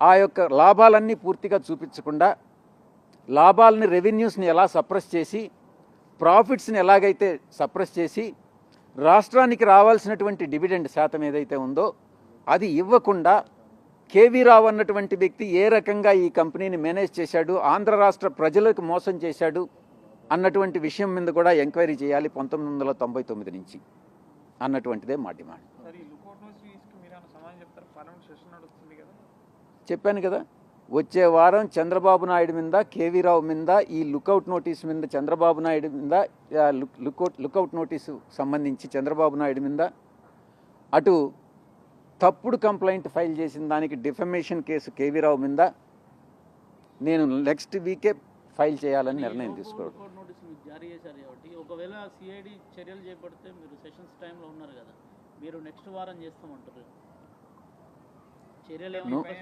ఆ యొక్క లాభాలన్నీ పూర్తిగా చూపించకుండా లాభాలని రెవెన్యూస్ని ఎలా సప్రెస్ చేసి ప్రాఫిట్స్ని ఎలాగైతే సప్రెస్ చేసి రాష్ట్రానికి రావాల్సినటువంటి డివిడెండ్ శాతం ఏదైతే ఉందో అది ఇవ్వకుండా కేవీ రావు అన్నటువంటి వ్యక్తి ఏ రకంగా ఈ కంపెనీని మేనేజ్ చేశాడు ఆంధ్ర రాష్ట్ర ప్రజలకు మోసం చేశాడు అన్నటువంటి విషయం మీద కూడా ఎంక్వైరీ చేయాలి పంతొమ్మిది వందల తొంభై తొమ్మిది నుంచి అన్నటువంటిదే మా డిమాండ్. చెప్పాను కదా వచ్చే వారం చంద్రబాబు నాయుడు మీద కేవీ రావు మీద ఈ లుకౌట్ నోటీస్ మీద చంద్రబాబు నాయుడు మీద లుకౌట్ లుకౌట్ నోటీసు సంబంధించి చంద్రబాబు నాయుడు మీద అటు తప్పుడు కంప్లైంట్ ఫైల్ చేసిన దానికి డిఫమేషన్ కేసు కేవీ రావు మీద నేను నెక్స్ట్ వీకే ఫైల్ చేయాలని నిర్ణయం తీసుకోవడం. కోర్టు నోటీసులు మీకు జారీ చేశారు కాబట్టి ఒకవేళ సిఐడి చర్యలు చేపడితే మీరు సెషన్స్ టైంలో ఉన్నారు కదా మీరు నెక్స్ట్ వారం చేస్తామంటారు. చర్యలు